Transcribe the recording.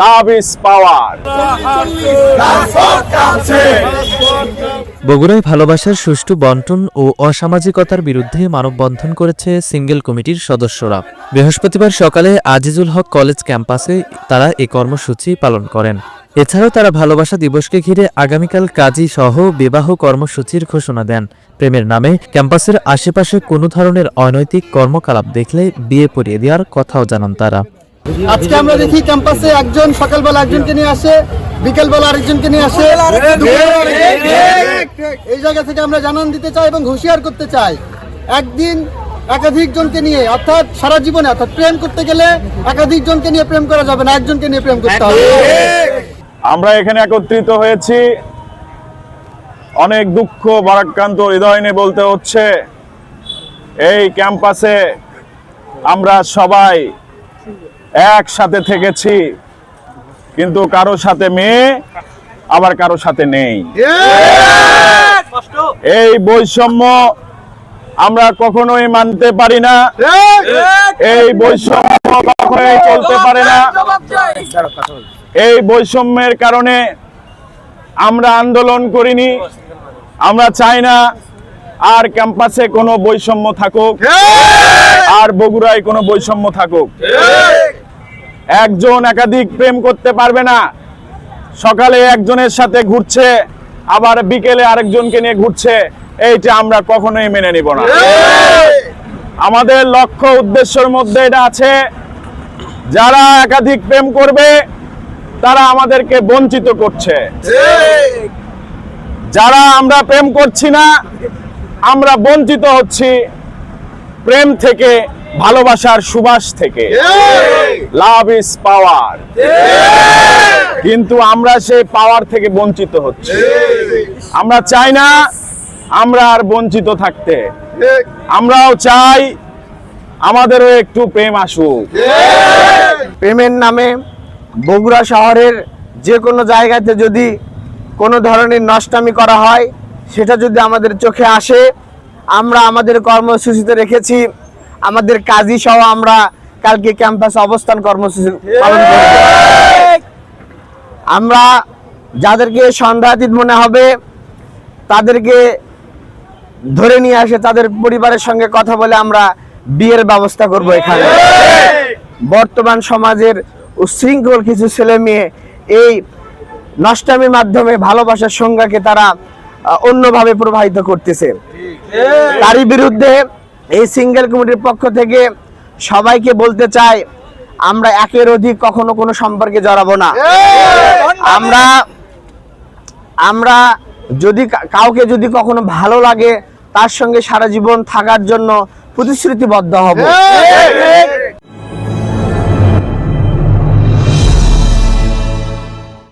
Love is power. বগুড়ায় ভালোবাসার সুষ্ঠু বন্টন ও অসামাজিকতার বিরুদ্ধে মানববন্ধন করেছে সিঙ্গেল কমিটির সদস্যরা। বৃহস্পতিবার সকালে আজিজুল হক কলেজ ক্যাম্পাসে তারা এই কর্মসূচি পালন করেন। এছাড়াও তারা ভালোবাসা দিবসকে ঘিরে আগামীকাল কাজী সহ বিবাহ কর্মসূচির ঘোষণা দেন। প্রেমের নামে ক্যাম্পাসের আশেপাশে কোনো ধরনের অনৈতিক কর্মকলাপ দেখলে বিয়ে পড়িয়ে দেওয়ার কথাও জানান তারা। আজকে আমরা দেখি ক্যাম্পাসে একজন সকালবেলা একজনকে নিয়ে আসে বিকেলবেলা আরেকজনকে নিয়ে আসে। এই জায়গা থেকে আমরা জানান দিতে চাই এবং হুঁশিয়ার করতে চাই। একদিন একাধিক জনকে নিয়ে অর্থাৎ সারা জীবনে অর্থাৎ প্রেম করতে গেলে একাধিক জনকে নিয়ে প্রেম করা যাবে না একজনকে নিয়ে প্রেম করতে হবে। আমরা এখানে একত্রিত হয়েছি। অনেক দুঃখ বারাক্রান্ত হৃদয় নিয়ে বলতে হচ্ছে। এই ক্যাম্পাসে আমরা সবাই একসাথে থেকেছি। কিন্তু কারও সাথে মেয়ে আবার কারও সাথে নেই। এই বৈষম্য আমরা কখনোই মানতে পারি না। এই বৈষম্য কখনোই চলতে পারে না। এই বৈষম্যের কারণে আমরা আন্দোলন করিনি। আমরা চাই না আর ক্যাম্পাসে কোনো বৈষম্য থাকুক। আর বগুড়ায় কোনো বৈষম্য থাকুক। একজন একাধিক প্রেম করতে পারবে না। সকালে একজনের সাথে ঘুরছে, আবার বিকেলে আরেকজনকে নিয়ে ঘুরছে। এইটা আমরা কখনোই মেনে নিব না। আমাদের লক্ষ্য, উদ্দেশ্যের মধ্যে এটা আছে, যারা একাধিক প্রেম করবে, তারা আমাদেরকে বঞ্চিত করছে। যারা আমরা প্রেম করছি না, আমরা বঞ্চিত হচ্ছি প্রেম থেকে ভালোবাসার সুবাস থেকে। লাভ ইজ পাওয়ার কিন্তু আমরা সেই পাওয়ার থেকে বঞ্চিত হচ্ছে। আমরা চাই না আমরা আর বঞ্চিত থাকতে। আমরাও চাই আমাদেরও একটু প্রেম আসুক। প্রেমের নামে বগুড়া শহরের যে কোনো জায়গাতে যদি কোনো ধরনের নষ্টামি করা হয় সেটা যদি আমাদের চোখে আসে আমরা আমাদের কর্মসূচিতে রেখেছি আমাদের কাজী সহ আমরা কালকে ক্যাম্পাসে অবস্থান কর্মসূচি পালন করব। আমরা যাদেরকে সন্দেহাতীত মনে হবে তাদেরকে ধরে নিয়ে আসে তাদের পরিবারের সঙ্গে কথা বলে আমরা বিয়ের ব্যবস্থা করব এখানে। বর্তমান সমাজের উশৃঙ্খল কিছু ছেলে মেয়ে এই নষ্টামির মাধ্যমে ভালোবাসার সংজ্ঞাকে তারা অন্যভাবে প্রবাহিত করতেছে। তারই বিরুদ্ধে এই সিঙ্গেল কমিটির পক্ষ থেকে সবাইকে বলতে চাই, আমরা একের অধিক কখনো কোনো সম্পর্কে জড়াবো না। আমরা আমরা যদি কাউকে যদি কখনো ভালো লাগে, তার সঙ্গে সারা জীবন থাকার জন্য প্রতিশ্রুতিবদ্ধ হব।